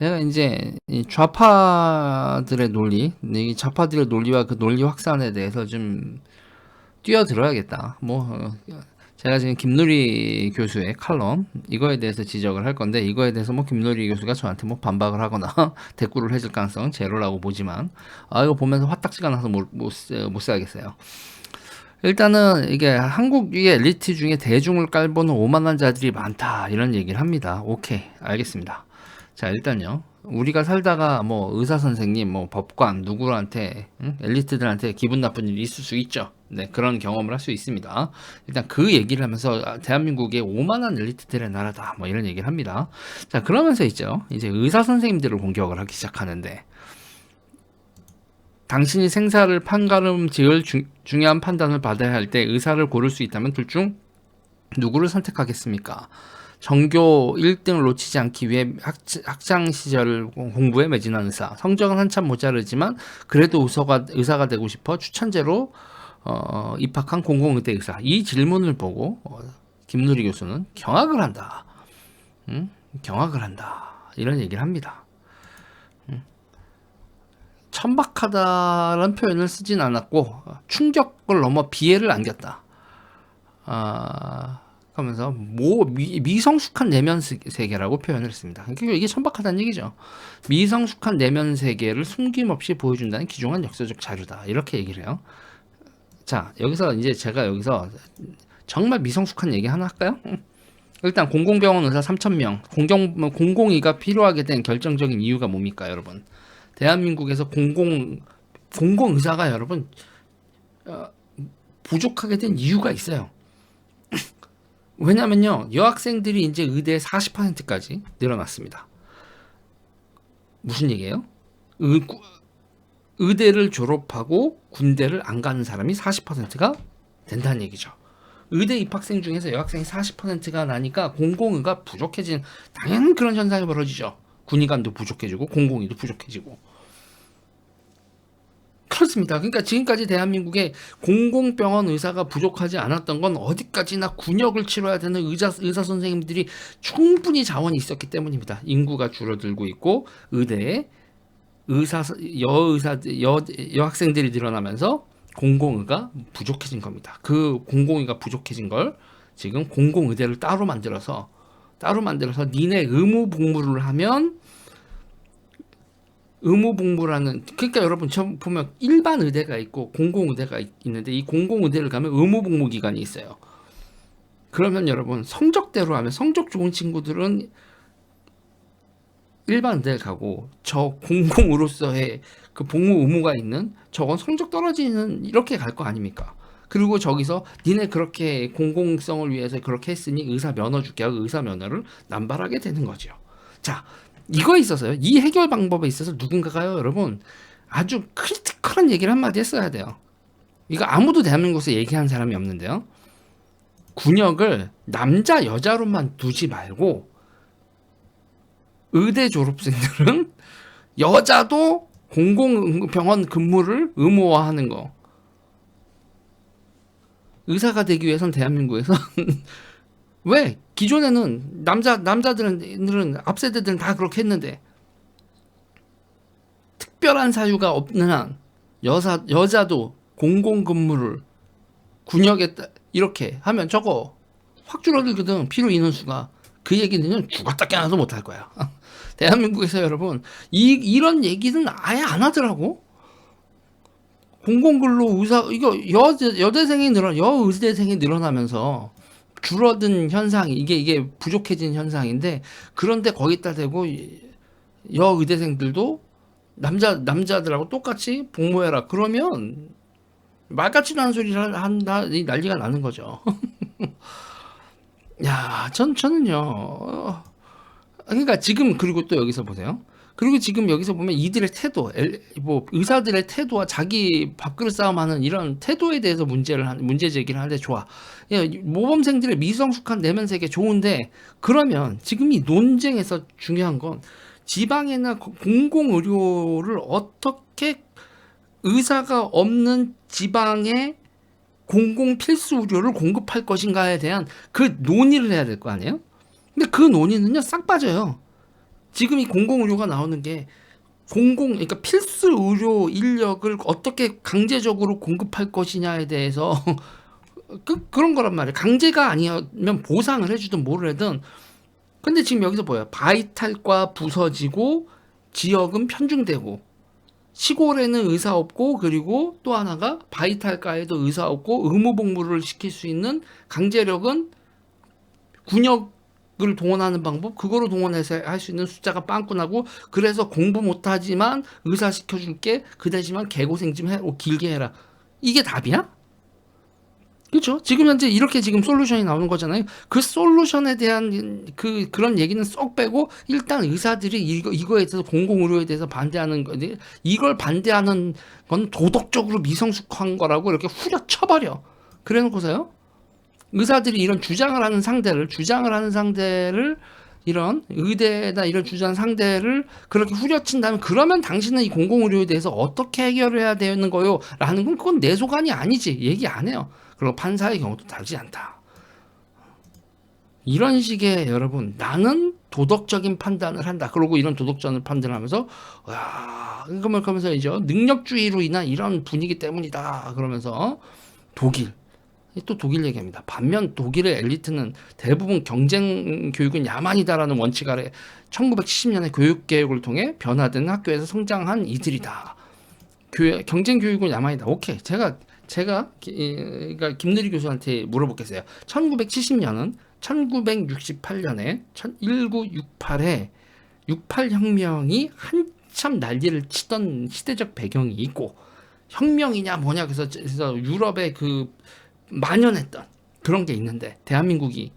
내가 인제 이 좌파들의 논리, 이 좌파들의 논리와 그 논리 확산에 대해서 좀 뛰어들어야겠다. 뭐어 제가 지금 김누리 교수의 칼럼 이거에 대해서 지적을 할 건데 이거에 대해서 뭐 김누리 교수가 저한테 뭐 반박을 하거나 대꾸를 해줄 가능성은 제로라고 보지만 아 이거 보면서 화딱지가 나서 못, 못, 못 살겠어요. 일단은 이게 한국의 엘리트 중에 대중을 깔보는 오만한 자들이 많다 이런 얘기를 합니다. 오케이 알겠습니다. 자 일단요. 우리가 살다가 뭐 의사 선생님 뭐 법관 누구한테 응? 엘리트들한테 기분 나쁜 일이 있을 수 있죠. 네 그런 경험을 할 수 있습니다. 일단 그 얘기를 하면서 아, 대한민국의 오만한 엘리트들의 나라다 뭐 이런 얘기를 합니다. 자 그러면서 있죠. 이제 의사 선생님들을 공격을 하기 시작하는데 당신이 생사를 판가름 지을 주, 중요한 판단을 받아야 할 때 의사를 고를 수 있다면 둘 중 누구를 선택하겠습니까? 전교 1등을 놓치지 않기 위해 학창 시절 공부에 매진한 의사. 성적은 한참 모자르지만 그래도 의사가, 의사가 되고 싶어 추천제로 어, 입학한 공공의대 의사. 이 질문을 보고 어, 김누리 교수는 경악을 한다. 응? 경악을 한다. 이런 얘기를 합니다. 응? 천박하다라는 표현을 쓰진 않았고 충격을 넘어 비애를 안겼다. 아... 하면서 모 미, 성숙한 내면 세계라고 표현을 했습니다. 그러니까 이게 천박하다는 얘기죠. 미성숙한 내면 세계를 숨김없이 보여준다는 기종한 역사적 자료다. 이렇게 얘기를 해요. 자, 여기서 이제 제가 여기서 정말 미성숙한 얘기 하나 할까요? 일단 공공병원 의사 3,000명, 공공, 공공의가 필요하게 된 결정적인 이유가 뭡니까, 여러분? 대한민국에서 공공, 공공의사가 여러분, 어, 부족하게 된 이유가 있어요. 왜냐면요, 여학생들이 이제 의대 40%까지 늘어났습니다. 무슨 얘기예요? 의, 의대를 졸업하고 군대를 안 가는 사람이 40%가 된다는 얘기죠. 의대 입학생 중에서 여학생이 40%가 나니까 공공의가 부족해진 당연 그런 현상이 벌어지죠. 군의관도 부족해지고 공공의도 부족해지고 그렇습니다. 그러니까 지금까지 대한민국에 공공병원 의사가 부족하지 않았던 건 어디까지나 군역을 치러야 되는 의사, 의사 선생님들이 충분히 자원이 있었기 때문입니다. 인구가 줄어들고 있고 의대에 의사 여의사 여 여학생들이 늘어나면서 공공의가 부족해진 겁니다. 그 공공의가 부족해진 걸 지금 공공의대를 따로 만들어서 따로 만들어서 니네 의무 복무를 하면 의무복무라는 그러니까 여러분 저 보면 일반 의대가 있고 공공 의대가 있는데 이 공공 의대를 가면 의무복무 기간이 있어요. 그러면 여러분 성적대로 하면 성적 좋은 친구들은 일반 의대를 가고 저 공공으로서의 그 복무 의무가 있는 저건 성적 떨어지는 이렇게 갈 거 아닙니까? 그리고 저기서 니네 그렇게 공공성을 위해서 그렇게 했으니 의사 면허 줄게 하고 의사 면허를 남발하게 되는 거죠. 자, 이거에 있어서요. 이 해결 방법에 있어서 누군가가요, 여러분 아주 크리티컬한 얘기를 한마디 했어야 돼요. 이거 아무도 대한민국에서 얘기한 사람이 없는데요. 군역을 남자 여자로만 두지 말고 의대 졸업생들은 여자도 공공병원 근무를 의무화하는 거. 의사가 되기 위해선 대한민국에서 왜 기존에는 남자 남자들은 앞 세대들은 다 그렇게 했는데 특별한 사유가 없는 한 여사 여자도 공공 근무를 군역에 이렇게 하면 저거 확 줄어들거든 필요 인원수가 그 얘기는 죽었다 깨어나도 못할 거야. 대한민국에서 여러분 이 이런 얘기는 아예 안 하더라고. 공공근로 의사 이거 여 여대생이 늘어 여 의대생이 늘어나면서 줄어든 현상이 이게 이게 부족해진 현상인데 그런데 거기다 대고 여 의대생들도 남자 남자들하고 똑같이 복무해라 그러면 말 같지도 않은 소리를 한다 이 난리가 나는 거죠. 야, 전 저는요. 그러니까 지금 그리고 또 여기서 보세요. 그리고 지금 여기서 보면 이들의 태도, 뭐 의사들의 태도와 자기 밥그릇 싸움하는 이런 태도에 대해서 문제를 문제 제기를 하는데 좋아. 예, 모범생들의 미성숙한 내면 세계 좋은데 그러면 지금 이 논쟁에서 중요한 건 지방이나 공공 의료를 어떻게 의사가 없는 지방에 공공 필수 의료를 공급할 것인가에 대한 그 논의를 해야 될 거 아니에요? 근데 그 논의는요 싹 빠져요. 지금 이 공공 의료가 나오는 게 공공 그러니까 필수 의료 인력을 어떻게 강제적으로 공급할 것이냐에 대해서 그, 그런 거란 말이에요. 강제가 아니면 보상을 해주든 뭐를 하든 근데 지금 여기서 뭐야 바이탈과 부서지고 지역은 편중되고 시골에는 의사 없고 그리고 또 하나가 바이탈가에도 의사 없고 의무복무를 시킬 수 있는 강제력은 군역 을 동원하는 방법 그거로 동원해서 할 수 있는 숫자가 빵꾸나고 그래서 공부 못하지만 의사 시켜줄게 그 대신만 개고생 좀 해, 오, 길게 해라 이게 답이야? 그렇죠? 지금 현재 이렇게 지금 솔루션이 나오는 거잖아요. 그 솔루션에 대한 그 그런 얘기는 쏙 빼고 일단 의사들이 이거 이거에 대해서 공공 의료에 대해서 반대하는 거 이걸 반대하는 건 도덕적으로 미성숙한 거라고 이렇게 후려쳐버려. 그래놓고서요. 의사들이 이런 주장을 하는 상대를 주장을 하는 상대를 이런 의대나 이런 주장 상대를 그렇게 후려친다면 그러면 당신은 이 공공의료에 대해서 어떻게 해결해야 되는 거요? 라는 건 그건 내 소관이 아니지 얘기 안 해요. 그리고 판사의 경우도 다르지 않다. 이런 식의 여러분 나는 도덕적인 판단을 한다. 그러고 이런 도덕적인 판단을 하면서 야 그러면 그러면서 이제 능력주의로 인한 이런 분위기 때문이다. 그러면서 독일 또 독일 얘기합니다. 반면 독일의 엘리트는 대부분 경쟁 교육은 야만이다라는 원칙 아래 1970년에 교육 개혁을 통해 변화된 학교에서 성장한 이들이다. 교 경쟁 교육은 야만이다. 오케이. 제가 제가 그러니까 김대리 교수한테 물어보겠어요. 1970년은 1968년에 1968에 68 혁명이 한참 난리를 치던 시대적 배경이 있고 혁명이냐 뭐냐 그래서, 그래서 유럽의 그 만연했던 그런 게 있는데 대한민국이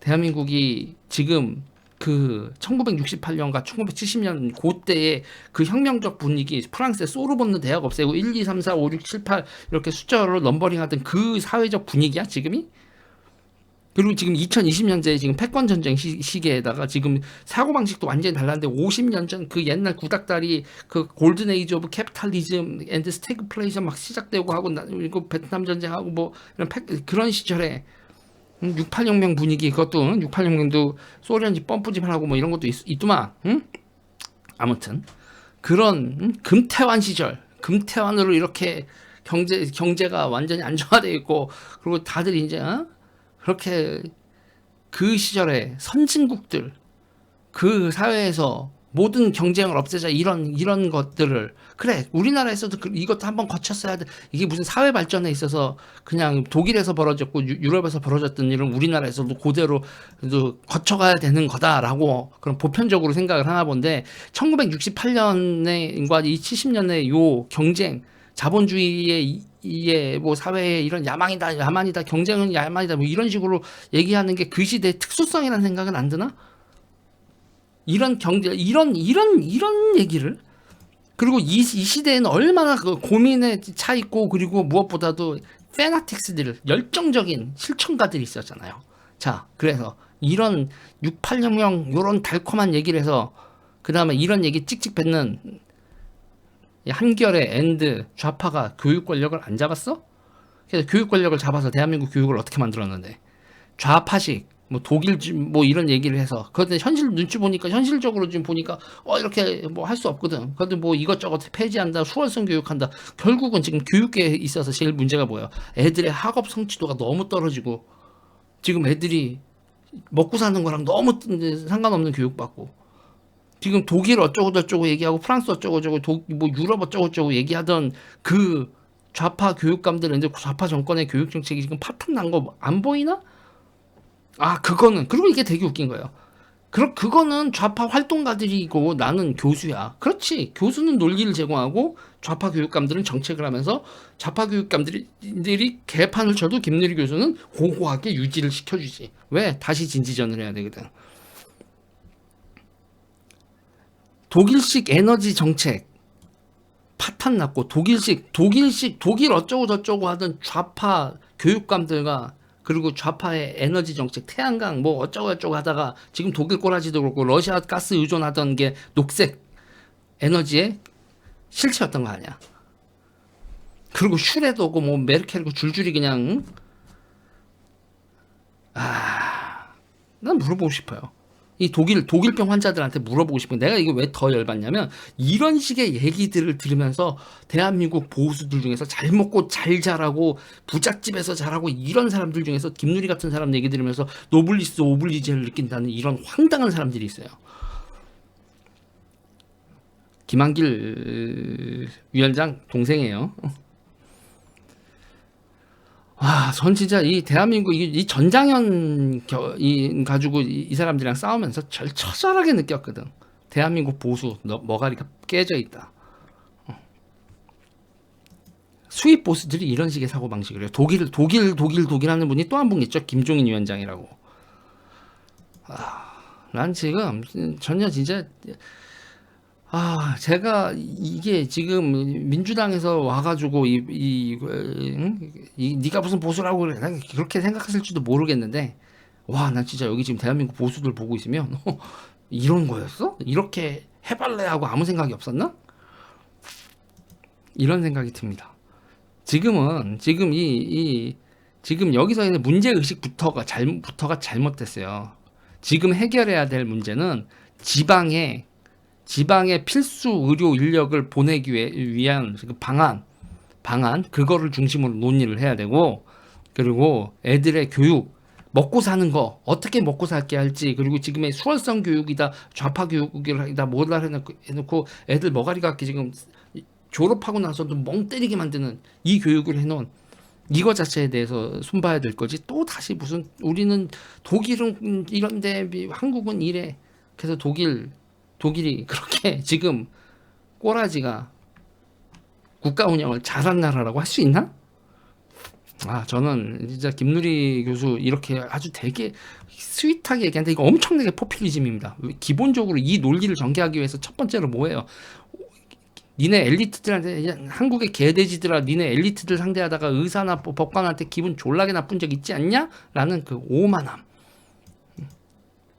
대한민국이 지금 그 1968년과 1970년 그때의 그 혁명적 분위기 프랑스의 소르본느 대학 없애고 1, 2, 3, 4, 5, 6, 7, 8 이렇게 숫자로 넘버링 하던 그 사회적 분위기야 지금이? 그리고 지금 2020년째 지금 패권 전쟁 시, 기에다가 지금 사고 방식도 완전히 달랐는데 50년 전 그 옛날 구닥다리 그 골든 에이지 오브 캐피탈리즘 앤드 스태그플레이션 막 시작되고 하고 그리고 베트남 전쟁하고 뭐 이런 패, 그런 시절에 68혁명 분위기 그것도 68혁명도 소련집 펌프집 하고 뭐 이런 것도 있, 있더만 응? 아무튼 그런 응? 금태환 시절 금태환으로 이렇게 경제 경제가 완전히 안정화돼 있고 그리고 다들 이제 어? 그렇게 그 시절에 선진국들 그 사회에서 모든 경쟁을 없애자 이런 이런 것들을 그래 우리나라에서도 그, 이것도 한번 거쳤어야 돼. 이게 무슨 사회 발전에 있어서 그냥 독일에서 벌어졌고 유, 럽에서 벌어졌던 일은 우리나라에서도 그대로 거쳐가야 되는 거다라고 그런 보편적으로 생각을 하나 본데 1968년에과 이 70년의 요 경쟁 자본주의의 이게 뭐 사회에 이런 야망이다 야만이다 경쟁은 야만이다 뭐 이런 식으로 얘기하는 게 그 시대의 특수성이라는 생각은 안 드나? 이런 경제 이런 이런 이런 얘기를 그리고 이, 이 시대에는 얼마나 그 고민에 차 있고 그리고 무엇보다도 페나틱스들 열정적인 실천가들이 있었잖아요. 자, 그래서 이런 68혁명 요런 달콤한 얘기를 해서 그 다음에 이런 얘기 찍찍 뱉는 한결의 엔드 좌파가 교육 권력을 안 잡았어? 그래서 교육 권력을 잡아서 대한민국 교육을 어떻게 만들었는데 좌파식 뭐 독일 뭐 이런 얘기를 해서 그런데 현실 눈치 보니까 현실적으로 지금 보니까 어 이렇게 뭐 할 수 없거든. 그런데 뭐 이것저것 폐지한다, 수월성 교육한다. 결국은 지금 교육계에 있어서 제일 문제가 뭐야? 애들의 학업 성취도가 너무 떨어지고 지금 애들이 먹고 사는 거랑 너무 상관없는 교육 받고 지금 독일 어쩌고 저쩌고 얘기하고 프랑스 어쩌고 저쩌고 도, 뭐 유럽 어쩌고 저쩌고 얘기하던 그 좌파 교육감들은 이제 좌파 정권의 교육 정책이 지금 파탄 난 거 안 보이나? 아 그거는 그리고 이게 되게 웃긴 거예요. 그럼 그거는 좌파 활동가들이고 나는 교수야. 그렇지. 교수는 논리를 제공하고 좌파 교육감들은 정책을 하면서 좌파 교육감들이 개판을 쳐도 김누리 교수는 고고하게 유지를 시켜주지. 왜? 다시 진지전을 해야 되거든. 독일식 에너지 정책 파탄 났고 독일식 독일식 독일 어쩌고 저쩌고 하던 좌파 교육감들과 그리고 좌파의 에너지 정책, 태양광 뭐 어쩌고 저쩌고 하다가 지금 독일 꼬라지도 그렇고 러시아 가스 의존하던 게 녹색 에너지의 실체였던 거 아니야. 그리고 슈레도 오고 뭐 메르켈고 줄줄이 그냥 아, 난 물어보고 싶어요. 이 독일 독일병 환자들한테 물어보고 싶은 게 내가 이게 왜더 열받냐면 이런 식의 얘기들을 들으면서 대한민국 보수들 중에서 잘 먹고 잘 자라고 부잣집에서 자라고 이런 사람들 중에서 김누리 같은 사람 얘기 들으면서 노블리스 오블리제를 느낀다는 이런 황당한 사람들이 있어요. 김한길 위원장 동생이에요. 와, 전 진짜 이 대한민국 이, 이 전장현 겨, 이 가지고 이, 이 사람들이랑 싸우면서 절 처절하게 느꼈거든. 대한민국 보수 너, 머가리가 깨져 있다. 어. 수입 보수들이 이런 식의 사고 방식을 해요. 독일 독일 독일 독일 하는 분이 또 한 분 있죠. 김종인 위원장이라고. 아, 난 지금 전혀 진짜 아, 제가 이게 지금 민주당에서 와가지고 이, 이, 응? 이 네가 무슨 보수라고 그래? 난 그렇게 생각했을지도 모르겠는데, 와, 난 진짜 여기 지금 대한민국 보수들 보고 있으면 어, 이런 거였어? 이렇게 해발레 하고 아무 생각이 없었나? 이런 생각이 듭니다. 지금은 지금 이, 이 지금 여기서 있는 문제 의식부터가 잘부터가 잘못됐어요. 지금 해결해야 될 문제는 지방에 지방의 필수 의료 인력을 보내기 위- 위한 그 방안, 방안 그거를 중심으로 논의를 해야 되고 그리고 애들의 교육 먹고 사는 거 어떻게 먹고 살게 할지 그리고 지금의 수월성 교육이다 좌파 교육이다 뭐다 해놓고, 애들 머가리가 지금 졸업하고 나서도 멍 때리게 만드는 이 교육을 해놓은 이거 자체에 대해서 손봐야 될 거지. 또 다시 무슨 우리는 독일은 이런데 한국은 이래. 그래서 독일 독일이 그렇게 지금 꼬라지가 국가 운영을 잘한 나라라고 할 수 있나? 아 저는 진짜 김누리 교수 이렇게 아주 되게 스윗하게 얘기하는데 이거 엄청나게 포퓰리즘입니다. 기본적으로 이 논리를 전개하기 위해서 첫 번째로 뭐예요? 니네 엘리트들한테 한국의 개돼지들아 니네 엘리트들 상대하다가 의사나 법관한테 기분 졸라게 나쁜 적 있지 않냐? 라는 그 오만함.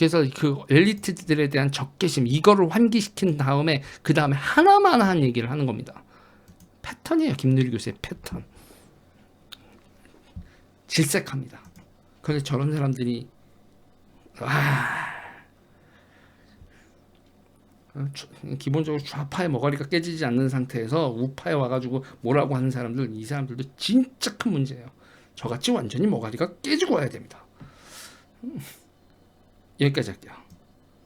그래서 그 엘리트들에 대한 적개심 이거를 환기시킨 다음에 그 다음에 하나만 한 얘기를 하는 겁니다. 패턴이에요 김누리 교수의 패턴. 질색합니다. 그래서 저런 사람들이 아 주- 기본적으로 좌파의 머가리가 깨지지 않는 상태에서 우파에 와가지고 뭐라고 하는 사람들 이 사람들도 진짜 큰 문제예요. 저같이 완전히 머가리가 깨지고 와야 됩니다. 음. 여기까지 할게요.